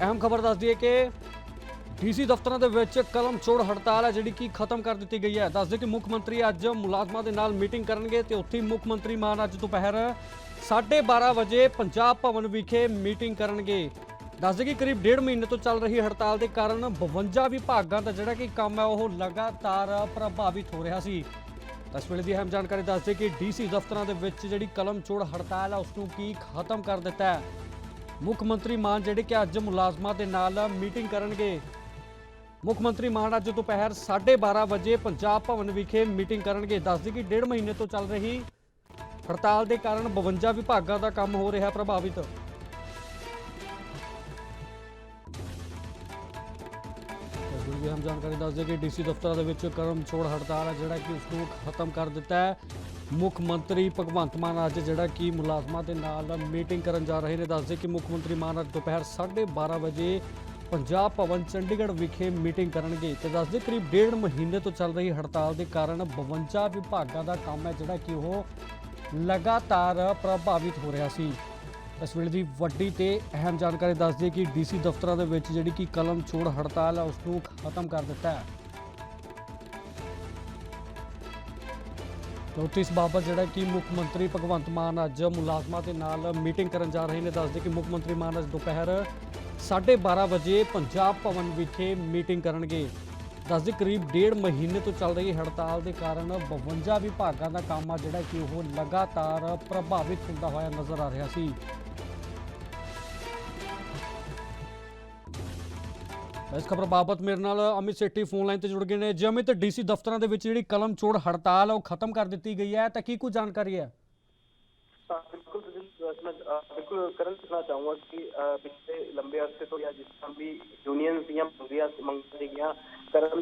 ਅਹਿਮ ਖਬਰ ਦੱਸ ਦਈਏ ਕਿ ਡੀਸੀ ਦਫ਼ਤਰਾਂ ਦੇ ਵਿੱਚ ਕਲਮ ਛੋੜ ਹੜਤਾਲ ਹੈ, ਜਿਹੜੀ ਕਿ ਖਤਮ ਕਰ ਦਿੱਤੀ ਗਈ ਹੈ। ਦੱਸ ਦਈਏ ਕਿ ਮੁੱਖ ਮੰਤਰੀ ਅੱਜ ਮੁਲਾਜ਼ਮਾਂ ਦੇ ਨਾਲ ਮੀਟਿੰਗ ਕਰਨਗੇ ਤੇ ਉੱਥੇ ਹੀ ਮੁੱਖ ਮੰਤਰੀ ਮਾਨ ਅੱਜ ਦੁਪਹਿਰ 12:30 ਵਜੇ ਪੰਜਾਬ ਭਵਨ ਵਿਖੇ ਮੀਟਿੰਗ ਕਰਨਗੇ। ਦੱਸ ਦੇ ਕਿ ਕਰੀਬ ਡੇਢ ਮਹੀਨੇ ਤੋਂ ਚੱਲ ਰਹੀ ਹੜਤਾਲ ਦੇ ਕਾਰਨ 52 ਵਿਭਾਗਾਂ ਦਾ ਜਿਹੜਾ ਕਿ ਕੰਮ ਹੈ, ਉਹ ਲਗਾਤਾਰ ਪ੍ਰਭਾਵਿਤ ਹੋ ਰਿਹਾ ਸੀ। ਇਸ ਵੇਲੇ ਦੀ ਅਹਿਮ ਜਾਣਕਾਰੀ ਦੱਸ ਦਈਏ ਕਿ ਡੀਸੀ ਦਫ਼ਤਰਾਂ ਦੇ ਵਿੱਚ ਜਿਹੜੀ ਕਲਮ ਛੋੜ ਹੜਤਾਲ ਹੈ ਉਸ ਨੂੰ ਕੀ ਖਤਮ ਕਰ ਦਿੱਤਾ ਹੈ। ਮੁੱਖ ਮੰਤਰੀ ਮਾਨ ਜਿਹੜੇ ਕਿ ਅੱਜ ਮੁਲਾਜ਼ਮਾਂ ਦੇ ਨਾਲ ਮੀਟਿੰਗ ਕਰਨਗੇ। ਮੁੱਖ ਮੰਤਰੀ ਮਾਨ ਅੱਜ ਦੁਪਹਿਰ 12:30 ਵਜੇ ਪੰਜਾਬ ਭਵਨ ਵਿਖੇ ਮੀਟਿੰਗ ਕਰਨਗੇ। ਦੱਸਦੀ ਕਿ ਡੇਢ ਮਹੀਨੇ ਤੋਂ ਚੱਲ ਰਹੀ ਹੜਤਾਲ ਦੇ ਕਾਰਨ 52 ਵਿਭਾਗਾਂ ਦਾ ਕੰਮ ਹੋ ਰਿਹਾ ਪ੍ਰਭਾਵਿਤ। ਤਾਂ ਵੀ ਹਮ ਜਾਣਕਾਰੀ ਦੱਸਦੇ ਕਿ ਡੀਸੀ ਦਫ਼ਤਰਾਂ ਦੇ ਵਿੱਚ ਕਰਮ ਛੋੜ ਹੜਤਾਲ ਹੈ ਜਿਹੜਾ ਕਿ ਉਸ ਨੂੰ ਖਤਮ ਕਰ ਦਿੱਤਾ ਹੈ। ਮੁੱਖ ਮੰਤਰੀ ਭਗਵੰਤ ਮਾਨ ਅੱਜ ਜਿਹੜਾ ਕਿ ਮੁਲਾਜ਼ਮਾਂ ਦੇ ਨਾਲ ਮੀਟਿੰਗ ਕਰਨ ਜਾ ਰਹੇ ਨੇ। ਦੱਸਦੇ ਕਿ ਮੁੱਖ ਮੰਤਰੀ ਮਾਨ ਅੱਜ ਦੁਪਹਿਰ 12:30 ਵਜੇ ਪੰਜਾਬ ਭਵਨ ਚੰਡੀਗੜ੍ਹ ਵਿਖੇ ਮੀਟਿੰਗ ਕਰਨਗੇ ਤੇ ਦੱਸਦੇ ਕਰੀਬ ਡੇਢ ਮਹੀਨੇ ਤੋਂ ਚੱਲ ਰਹੀ ਹੜਤਾਲ ਦੇ ਕਾਰਨ 52 ਵਿਭਾਗਾਂ ਦਾ ਕੰਮ ਹੈ ਜਿਹੜਾ ਕਿ ਉਹ ਲਗਾਤਾਰ ਪ੍ਰਭਾਵਿਤ ਹੋ ਰਿਹਾ ਸੀ। ਇਸ ਵੇਲੇ ਦੀ ਵੱਡੀ ਤੇ ਅਹਿਮ ਜਾਣਕਾਰੀ ਦੱਸਦੀ ਦਈਏ ਕਿ ਡੀਸੀ ਦਫ਼ਤਰਾਂ ਦੇ ਵਿੱਚ ਜਿਹੜੀ ਕਿ ਕਲਮ ਛੋੜ ਹੜਤਾਲ ਹੈ ਉਸ ਨੂੰ ਖਤਮ ਕਰ ਦਿੱਤਾ ਹੈ। ਤੇ ਇਸ ਬਾਬਤ ਜਿਹੜਾ ਕਿ ਮੁੱਖ ਮੰਤਰੀ ਭਗਵੰਤ ਮਾਨ ਅੱਜ ਮੁਲਾਜ਼ਮਾਂ ਦੇ ਨਾਲ ਮੀਟਿੰਗ ਕਰਨ ਜਾ ਰਹੇ ਨੇ। ਦੱਸਦੇ ਕਿ ਮੁੱਖ ਮੰਤਰੀ ਮਾਨ ਅੱਜ ਦੁਪਹਿਰ 12:30 ਵਜੇ ਪੰਜਾਬ ਭਵਨ ਵਿਖੇ ਮੀਟਿੰਗ ਕਰਨਗੇ। ਦੱਸਦੇ ਕਰੀਬ ਡੇਢ ਮਹੀਨੇ ਤੋਂ ਚੱਲ ਰਹੀ ਹੜਤਾਲ ਦੇ ਕਾਰਨ 52 ਵਿਭਾਗਾਂ ਦਾ ਕੰਮ ਆ ਜਿਹੜਾ ਕਿ ਉਹ ਲਗਾਤਾਰ ਪ੍ਰਭਾਵਿਤ ਹੁੰਦਾ ਹੋਇਆ ਨਜ਼ਰ ਆ ਰਿਹਾ ਸੀ। ਇਸ ਖਬਰ ਬਾਬਤ ਮੇਰੇ ਨਾਲ ਅਮਿਤ ਸੇਠੀ ਫੋਨ ਲਾਈਨ ਤੇ ਜੁੜ ਗਏ ਨੇ। ਜੀ ਅਮਿਤ ਡੀਸੀ ਦਫ਼ਤਰਾਂ ਦੇ ਵਿੱਚ ਜਿਹੜੀ ਕਲਮ ਚੋੜ ਹੜਤਾਲ ਉਹ ਖਤਮ ਕਰ ਦਿੱਤੀ ਗਈ ਹੈ। ਤਾਂ ਕੀ ਕੁਝ ਜਾਣਕਾਰੀ ਹੈ? ਕਰਨ ਕਰਨਾ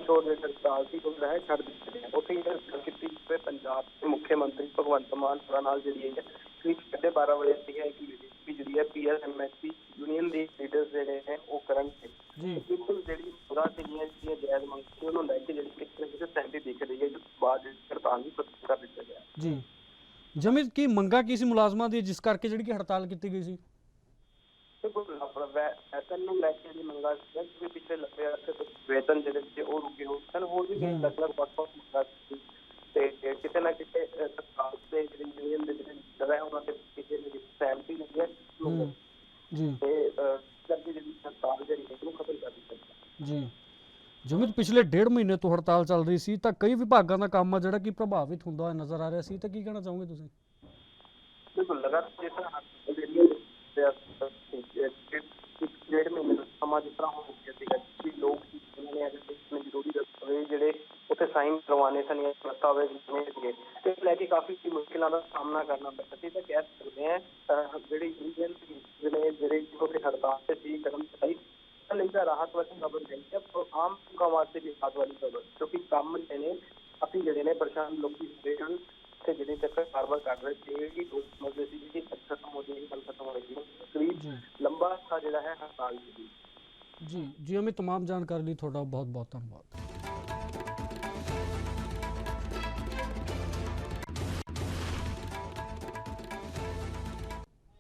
ਛੋੜ ਦੇ ਸਰਕਾਰ ਦੀ ਉਹ ਰਹਿ ਛੱਡ ਦਿੱਤੀ ਉੱਥੇ ਇਹ ਕੀਤੀ ਹੋਏ ਪੰਜਾਬ ਦੇ ਮੁੱਖ ਮੰਤਰੀ ਭਗਵੰਤ ਮਾਨ ਹੋਰਾਂ ਜਿਹੜੀ ਹੈ ਕਰੀਬ ਸਾਢੇ 12 ਵਜੇ ਦੀ ਹੈ ਕਿ ਵੀ ਜਿਹੜੀ ਹੈ ਪੀਐਸਐਮਐਸਸੀ ਯੂਨੀਅਨ ਦੇ ਲੀਡਰਸ ਜਿਹੜੇ ਨੇ ਉਹ ਕਰਨਗੇ। ਜੀ। ਬਿਲਕੁਲ ਜਿਹੜੀ ਮੰਗਾਂ ਸੀਗੀਆਂ ਜਿਹੜੀਆਂ ਜਾਇਜ਼ ਮੰਗ ਉਹਨੂੰ ਲੈ ਕੇ ਜਿਹੜੀ ਕਿਤੇ ਕਿਤੇ ਸਹਿਮਤੀ ਦਿਖ ਰਹੀ ਹੈ ਤੋਂ ਬਾਅਦ ਹੜਤਾਲ ਵੀ ਖਤਮ ਕਰ ਦਿੱਤਾ ਗਿਆ। ਜੀ। ਜਮਿਤ ਕੀ ਮੰਗਾ ਕੀ ਸੀ ਮੁਲਾਜ਼ਮਾਂ ਦੀ ਜਿਸ ਕਰਕੇ ਜਿਹੜੀ ਕਿ ਹੜਤਾਲ ਕੀਤੀ ਗਈ ਸੀ? ਬਿਲਕੁਲ ਆਪਣਾ ਵੈਤਨ ਨੂੰ ਲੈ ਕੇ ਜਿਹੜੀ ਮੰਗਾਂ ਸੀ ਕਿ ਪਿਛਲੇ ਲੰਬੇ ਅਰਸੇ ਤੋਂ ਵੇਤਨ ਜਿਹੜੇ ਸੀ ਉਹ ਰੁਕੇ ਹੋਏ ਸਨ ਹੋਰ ਵੀ ਕਈ ਅਲੱਗ ਅਲੱਗ ਵੱਖ ਵੱਖ ਮੰਗਾਂ ਸੀ। ਤੇ ਕਿਤੇ ਨਾ ਕਿਤੇ ਸਰਕਾਰ ਦੇ ਜਿਹੜੇ ਯੂਨੀਅਨ ਉਹਨਾਂ ਦੇ ਕਿਸੇ ਨੇ ਸਹਿਮਤੀ ਨਹੀਂ ਹੈ ਜੀ। ਤੇ ਕਰਕੇ ਜਿਹੜੀ ਸਰਕਾਰ ਜਿਹੜੀ ਹੈ ਉਹਨੂੰ ਖਤਮ ਕਰ ਦਿੱਤਾ। ਜੀ। ਜਮਿਤ ਪਿਛਲੇ ਡੇਢ ਮਹੀਨੇ ਤੋਂ ਹੜਤਾਲ ਚੱਲ ਰਹੀ ਸੀ ਤਾਂ ਕਈ ਵਿਭਾਗਾਂ ਦਾ ਕੰਮ ਆ ਜਿਹੜਾ ਕਿ ਪ੍ਰਭਾਵਿਤ ਹੁੰਦਾ ਹੋਇਆ ਨਜ਼ਰ ਆ ਰਿਹਾ ਸੀ ਤਾਂ ਕੀ ਕਹਿਣਾ ਚਾਹੋਗੇ ਤੁਸੀਂ? ਬਿਲਕੁਲ ਲਗਾਤਾਰ ਜਿਸ ਤਰ੍ਹਾਂ ਡੇਢ ਮਹੀਨੇ ਦਾ ਸਮਾਂ ਜਿਸ ਤਰ੍ਹਾਂ ਹੋ ਗਿਆ ਸੀਗਾ ਕਿ ਲੋਕ ਨੇ ਜ਼ਰੂਰੀ ਦਸਤਾਵੇਜ਼ ਜਿਹੜੇ ਉੱਥੇ ਸਾਈਨ ਕਰਵਾਉਣੇ ਸਨ ਜਾਂ ਦਸਤਾਵੇਜ਼ ਨਹੀਂ ਸੀਗੇ ਤੇ ਇਸ ਲੈ ਕੇ ਕਾਫੀ ਮੁਸ਼ਕਿਲਾਂ ਦਾ ਸਾਹਮਣਾ ਕਰਨਾ ਪਿਆ ਸੀ ਤਾਂ ਕਹਿ ਸਕਦੇ ਹਾਂ ਅਹ, ਜਿਹੜੇ ਯੂਨੀਅਨ ਜਿਹੜੇ ਜਿਹੜੇ ਉੱਥੇ ਹੜਤਾਲ ਤੇ ਸੀ ਕਰਮਚਾਰੀ ਲਈ ਤਾਂ ਰਾਹਤ ਵਾਲੀ ਖਬਰ ਨਹੀਂ ਹੈ ਪਰ ਆਮ ਲੋਕਾਂ ਵਾਸਤੇ ਵੀ ਰਾਹਤ ਵਾਲੀ ਖਬਰ ਕਿਉਂਕਿ ਕੰਮ ਜਿਹੜੇ ਨੇ ਕਾਫੀ ਜਿਹੜੇ ਨੇ ਪਰੇਸ਼ਾਨ ਲੋਕੀ ਹੁੰਦੇ ਹਨ ਤੇ ਜਿਹੜੇ ਚੱਕਰ ਕਾਰਵਾਈ ਕਰ ਰਹੇ ਸੀ ਕਿ ਉਹ ਸਮਝਦੇ ਸੀ ਕਿ ਕੱਲ ਖਤਮ ਹੋ ਜਾਏਗੀ ਕੱਲ ਖਤਮ ਹੋ ਜਾਏਗੀ ਕਰੀਬ ਜੀ ਲੰਬਾ ਅਰਸਾ ਜਿਹੜਾ ਹੈ ਹੜਤਾਲ ਦੀ ਜੀ ਜੀ ਅਮਿਤ तमाम ਜਾਣਕਾਰੀ ਲਈ ਤੁਹਾਡਾ ਬਹੁਤ ਬਹੁਤ ਧੰਨਵਾਦ